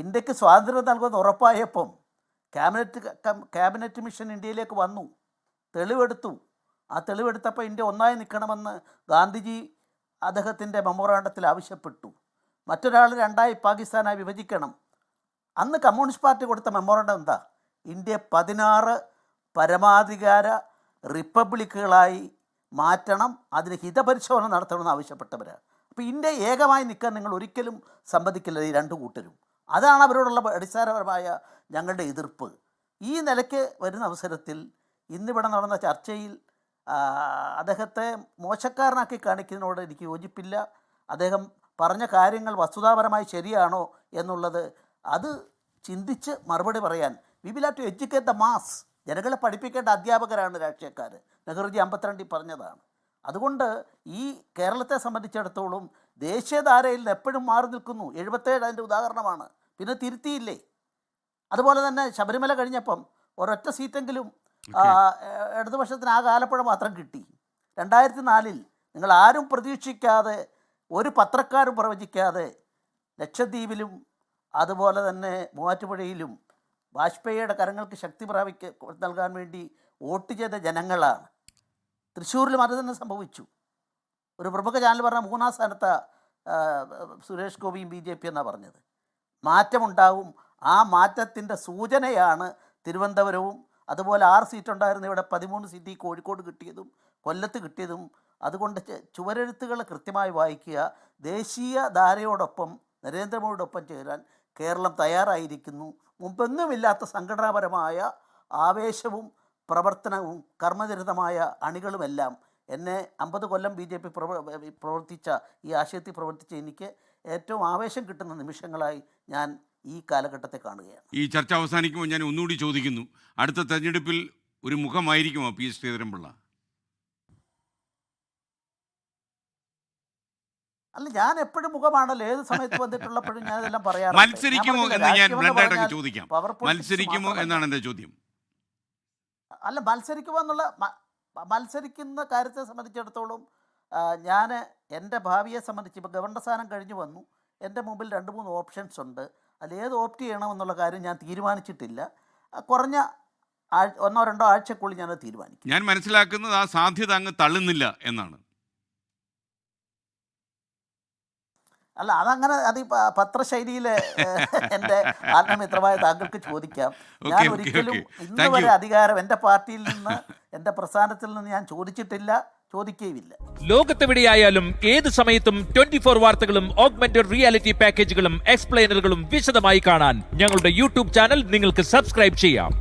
ഇന്ത്യയ്ക്ക് സ്വാതന്ത്ര്യം നൽകുമെന്ന് ഉറപ്പായപ്പം ക്യാബിനറ്റ് ക്യാബിനറ്റ് മിഷൻ ഇന്ത്യയിലേക്ക് വന്നു. തെളിവെടുത്തു. ആ തെളിവെടുത്തപ്പോൾ ഇന്ത്യ ഒന്നായി നിൽക്കണമെന്ന് ഗാന്ധിജി അദ്ദേഹത്തിന്റെ മെമ്മോറാണ്ടത്തിൽ ആവശ്യപ്പെട്ടു. മറ്റൊരാൾ രണ്ടായി പാകിസ്ഥാനായി വിഭജിക്കണം. അന്ന് കമ്മ്യൂണിസ്റ്റ് പാർട്ടി കൊടുത്ത മെമ്മോറാണ്ടം എന്താ? ഇന്ത്യ പതിനാറ് പരമാധികാര റിപ്പബ്ലിക്കുകളായി മാറ്റണം അതിന് ഹിതപരിശോധന നടത്തണമെന്ന് ആവശ്യപ്പെട്ടവരാണ്. അപ്പോൾ ഇന്ത്യ ഏകമായി നിൽക്കാൻ നിങ്ങൾ ഒരിക്കലും സമ്മതിക്കില്ല ഈ രണ്ട് കൂട്ടരും. അതാണ് അവരോടുള്ള അടിസ്ഥാനപരമായ ഞങ്ങളുടെ എതിർപ്പ്. ഈ നിലയ്ക്ക് വരുന്ന അവസരത്തിൽ ഇന്നിവിടെ നടന്ന ചർച്ചയിൽ അദ്ദേഹത്തെ മോശക്കാരനാക്കി കാണിക്കുന്നതിനോട് എനിക്ക് യോജിപ്പില്ല. അദ്ദേഹം പറഞ്ഞ കാര്യങ്ങൾ വസ്തുതാപരമായി ശരിയാണോ എന്നുള്ളത് അത് ചിന്തിച്ച് മറുപടി പറയാൻ. We will have to educate the mass. ജനങ്ങളെ പഠിപ്പിക്കേണ്ട അധ്യാപകരാണ് രാഷ്ട്രീയക്കാർ നെഹ്റുജി അമ്പത്തിരണ്ടിൽ പറഞ്ഞതാണ്. അതുകൊണ്ട് ഈ കേരളത്തെ സംബന്ധിച്ചിടത്തോളം ദേശീയധാരയിൽ നിന്ന് എപ്പോഴും മാറി നിൽക്കുന്നു. എഴുപത്തേഴ് അതിന്റെ ഉദാഹരണമാണ്. പിന്നെ തിരുത്തിയില്ലേ? അതുപോലെ തന്നെ ശബരിമല കഴിഞ്ഞപ്പം ഒരൊറ്റ സീറ്റെങ്കിലും ഇടതുപക്ഷത്തിന് ആ കാലപ്പുഴ മാത്രം കിട്ടി. രണ്ടായിരത്തി നാലിൽ നിങ്ങൾ ആരും പ്രതീക്ഷിക്കാതെ ഒരു പത്രക്കാരും പ്രവചിക്കാതെ ലക്ഷദ്വീപിലും അതുപോലെ തന്നെ മൂവാറ്റുപുഴയിലും വാജ്പേയിയുടെ കരങ്ങൾക്ക് ശക്തി പ്രാപിക്ക നൽകാൻ വേണ്ടി വോട്ട് ചെയ്ത ജനങ്ങളാണ്. തൃശ്ശൂരിലും അത് തന്നെ സംഭവിച്ചു. ഒരു പ്രമുഖ ചാനൽ പറഞ്ഞ മൂന്നാം സ്ഥാനത്ത് സുരേഷ് ഗോപിയും ബി ജെ പി എന്നാണ് പറഞ്ഞത്. മാറ്റമുണ്ടാവും. ആ മാറ്റത്തിന്റെ സൂചനയാണ് തിരുവനന്തപുരവും അതുപോലെ ആറ് സീറ്റ് ഉണ്ടായിരുന്ന ഇവിടെ പതിമൂന്ന് സീറ്റ് ഈ കോഴിക്കോട് കിട്ടിയതും കൊല്ലത്ത് കിട്ടിയതും. അതുകൊണ്ട് ചുവരെഴുത്തുകൾ കൃത്യമായി വായിക്കുക. ദേശീയ ധാരയോടൊപ്പം നരേന്ദ്രമോദിയോടൊപ്പം ചേരാൻ കേരളം തയ്യാറായിരിക്കുന്നു. മുമ്പെങ്ങുമില്ലാത്ത സംഘടനാപരമായ ആവേശവും പ്രവർത്തനവും കർമ്മചരിതമായ അണികളുമെല്ലാം എന്നെ അമ്പത് കൊല്ലം ബി ജെ പി പ്രവർത്തിച്ച ഈ ആശയത്തിൽ പ്രവർത്തിച്ച എനിക്ക് ഏറ്റവും ആവേശം കിട്ടുന്ന നിമിഷങ്ങളായി ഞാൻ ഈ കാലഘട്ടത്തെ കാണുകയാണ്. ഈ ചർച്ച അവസാനിക്കുമ്പോൾ ഞാൻ ഒന്നുകൂടി ചോദിക്കുന്നു. അടുത്ത തെരഞ്ഞെടുപ്പിൽ ഒരു മുഖമായിരിക്കുമോ പി എസ് ശ്രീധരൻപിള്ള? അല്ല ഞാൻ എപ്പോഴും മുഖമാണല്ലോ. ഏത് സമയത്ത് വന്നിട്ടുള്ളപ്പോഴും ഞാൻ ഇതെല്ലാം പറയാറുണ്ട്. മത്സരിക്കുമോ എന്ന് ഞാൻ പറഞ്ഞാൽ ചോദിക്കാം. മത്സരിക്കുമോ എന്നാണ് എന്റെ ചോദ്യം. അല്ല മത്സരിക്കുമോ എന്നുള്ള മത്സരിക്കുന്ന കാര്യത്തെ സംബന്ധിച്ചിടത്തോളം ഞാൻ എന്റെ ഭാവിയെ സംബന്ധിച്ച് ഇപ്പോൾ ഗവർണർ സ്ഥാനം കഴിഞ്ഞു വന്നു. എന്റെ മുമ്പിൽ രണ്ട് മൂന്ന് ഓപ്ഷൻസ് ഉണ്ട്. അതിൽ ഏത് ഓപ്റ്റ് ചെയ്യണമെന്നുള്ള കാര്യം ഞാൻ തീരുമാനിച്ചിട്ടില്ല. കുറഞ്ഞ ഒന്നോ രണ്ടോ ആഴ്ചക്കുള്ളിൽ ഞാനത് തീരുമാനിക്കും. ഞാൻ മനസ്സിലാക്കുന്നത് ആ സാധ്യത അങ്ങ് തള്ളുന്നില്ല എന്നാണ്. അല്ല അതങ്ങനെ അത് ഈ പ- പത്രശൈലിയിലെ എന്റെ ആത്മമിത്രമായ താങ്കൾക്ക് ചോദിക്കാം. ഞാൻ ഒരിക്കലും ഇന്നുവരെ ഇന്ന് വരെ അധികാരം എന്റെ പാർട്ടിയിൽ നിന്ന് എന്റെ പ്രസ്ഥാനത്തിൽ നിന്ന് ഞാൻ ചോദിച്ചിട്ടില്ല ചോദിക്കുകയുമില്ല ലോകത്തെവിടെയായാലും ഏത് സമയത്തും ട്വന്റി ഫോർ വാർത്തകളും ഓഗ്മെന്റഡ് റിയാലിറ്റി പാക്കേജുകളും എക്സ്പ്ലെയിനറുകളും വിശദമായി കാണാൻ ഞങ്ങളുടെ യൂട്യൂബ് ചാനൽ നിങ്ങൾക്ക് സബ്സ്ക്രൈബ് ചെയ്യാം.